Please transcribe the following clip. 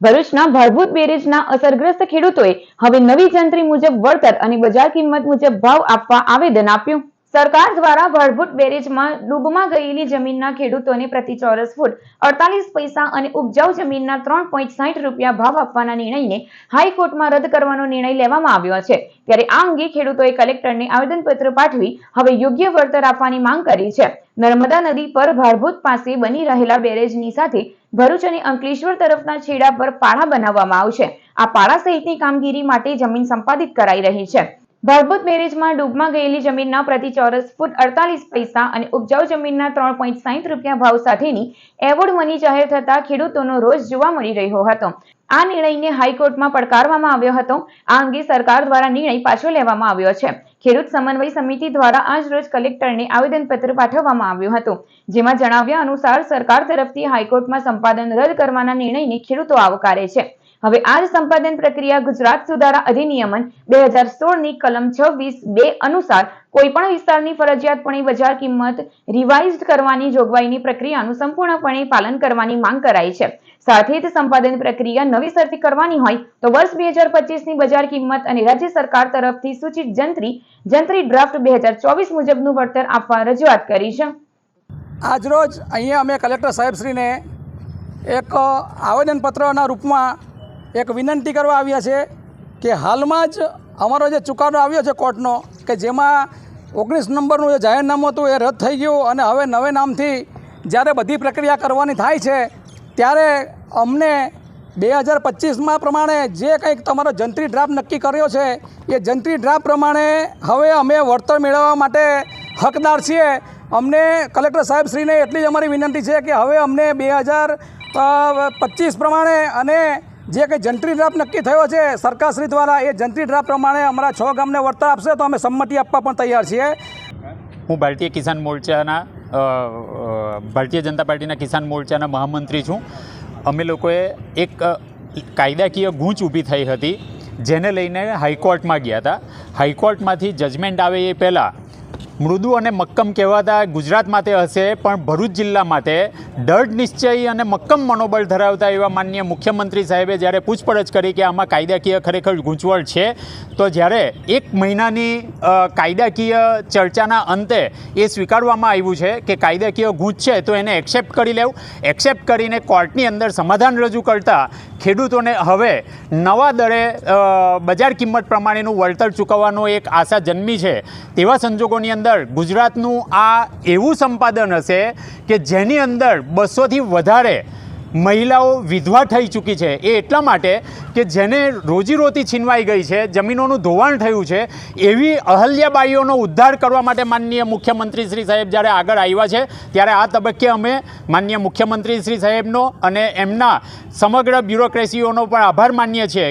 ભરૂચના ભરભૂત બેરેજના અસરગ્રસ્ત ખેડૂતોએ હવે નવી જંત્રી મુજબ વળતર અને બજાર કિંમત મુજબ ભાવ આપવા આવેદન આપ્યું. સરકાર દ્વારા ભાડભૂત બેરેજમાં ડૂબમાં ગયેલી જમીનના ખેડૂતોને પ્રતિ ચોરસ ફૂટ અડતાલીસ પૈસા અને ઉપજાઉ જમીનના ત્રણ પોઈન્ટ સાહીઠ રૂપિયા ભાવ આપવાના નિર્ણયને હાઈકોર્ટમાં રદ કરવાનો નિર્ણય લેવામાં આવ્યો છે. ત્યારે આ અંગે ખેડૂતોએ કલેક્ટરને આવેદનપત્ર પાઠવી હવે યોગ્ય વળતર આપવાની માંગ કરી છે. નર્મદા નદી પર ભારભૂત પાસે બની રહેલા બેરેજની સાથે ભરૂચ અને અંકલેશ્વર તરફના છેડા પર પાળા બનાવવામાં આવશે. આ પાળા સહિતની કામગીરી માટે જમીન સંપાદિત કરાઈ રહી છે. ભાડભૂત બેરેજમાં ડૂબમાં ગયેલી જમીનના પ્રતિ ચોરસ ફૂટ અડતાલીસ પૈસા અને ઉપજાઉ જમીનના ત્રણ પોઈન્ટ સાહીઠ રૂપિયા ભાવ સાથેની એવોર્ડ મની જાહેર થતા ખેડૂતોનો રોષ જોવા મળી રહ્યો હતો. આ નિર્ણયને હાઈકોર્ટમાં પડકારવામાં આવ્યો હતો. આ અંગે સરકાર દ્વારા નિર્ણય પાછો લેવામાં આવ્યો છે. ખેડૂત સમન્વય સમિતિ દ્વારા આજ રોજ કલેક્ટરને આવેદનપત્ર પાઠવવામાં આવ્યું હતું. જેમાં જણાવ્યા અનુસાર સરકાર તરફથી હાઈકોર્ટમાં સંપાદન રદ કરવાના નિર્ણયને ખેડૂતો આવકારે છે. હવે આ જ સંપાદન પ્રક્રિયા ગુજરાત સુધારા અધિનિયમન બે હજાર સોળની કલમ છવ્વીસ બે અનુસાર કોઈપણ વિસ્તારની ફરજિયાતપણે બજાર કિંમત રિવાઇઝડ કરવાની જોગવાઈની પ્રક્રિયાનું સંપૂર્ણપણે પાલન કરવાની માંગ કરાઈ છે. સાથે જ સંપાદન પ્રક્રિયા નવેસરથી કરવાની હોય તો વર્ષ બે હજાર પચીસની બજાર કિંમત અને રાજ્ય સરકાર તરફથી સૂચિત જંત્રી જંત્રી ડ્રાફ્ટ બે હજાર ચોવીસ મુજબનું વળતર આપવા રજૂઆત કરી છે. આજરોજ અહીંયા અમે કલેક્ટર સાહેબશ્રીને એક આવેદનપત્રના રૂપમાં એક વિનંતી કરવા આવ્યા છે કે હાલમાં જ અમારો જે ચુકાદો આવ્યો છે કોર્ટનો, કે જેમાં ઓગણીસ નંબરનું જે જાહેરનામું હતું એ રદ થઈ ગયું અને હવે નવે નામથી જ્યારે બધી પ્રક્રિયા કરવાની થાય છે, ત્યારે અમને બે હજાર પચીસમાં પ્રમાણે જે કંઈક તમારો જંત્રી ડ્રાફ્ટ નક્કી કર્યો છે, એ જંત્રી ડ્રાફ્ટ પ્રમાણે હવે અમે વળતર મેળવવા માટે હકદાર છીએ. અમને કલેક્ટર સાહેબશ્રીને એટલી જ અમારી વિનંતી છે કે હવે અમને બે હજાર પચીસ પ્રમાણે અને જે કંઈ જંત્રી ડ્રાફ્ટ નક્કી થયો છે સરકારશ્રી દ્વારા એ જંત્રી ડ્રાફ્ટ પ્રમાણે અમારા છ ગામને વળતર આપશે તો અમે સંમતિ આપવા પણ તૈયાર છીએ. હું ભારતીય કિસાન મોરચાના ભારતીય જનતા પાર્ટીના કિસાન મોરચાના મહામંત્રી છું. અમે લોકોએ એક કાયદાકીય ગૂંચ ઊભી થઈ હતી, જેને લઈને હાઈકોર્ટમાં ગયા હતા. હાઈકોર્ટમાંથી જજમેન્ટ આવે એ પહેલાં મૃદુ અને મક્કમ કહેવાતા ગુજરાત માટે હશે, પણ ભરૂચ જિલ્લા માટે દઢ નિશ્ચય અને મક્કમ મનોબળ ધરાવતા એવા માનનીય મુખ્યમંત્રી સાહેબે જ્યારે પૂછપરછ કરી કે આમાં કાયદાકીય ખરેખર ગૂંચવણ છે, તો જ્યારે એક મહિનાની કાયદાકીય ચર્ચાના અંતે એ સ્વીકારવામાં આવ્યું છે કે કાયદાકીય ગૂંચ છે, તો એને એક્સેપ્ટ કરી લેવું. એક્સેપ્ટ કરીને કોર્ટની અંદર સમાધાન રજૂ કરતા ખેડૂતોને હવે નવા દરે બજાર કિંમત પ્રમાણેનું વળતર ચૂકવવાનો એક આશા જન્મી છે. તેવા સંજોગોની અંદર ગુજરાતનું આ એવું સંપાદન હશે કે જેની અંદર બસોથી વધારે મહિલાઓ વિધવા થઈ ચૂકી છે. એ એટલા માટે કે જેને રોજીરોટી છીનવાઈ ગઈ છે, જમીનોનું ધોવાણ થયું છે, એવી અહલ્યાબાઈઓનો ઉદ્ધાર કરવા માટે માનનીય મુખ્યમંત્રી શ્રી સાહેબ જ્યારે આગળ આવ્યા છે, ત્યારે આ તબક્કે અમે માનનીય મુખ્યમંત્રી શ્રી સાહેબનો અને એમના સમગ્ર બ્યુરોક્રેસીઓનો પણ આભાર માનીએ છીએ.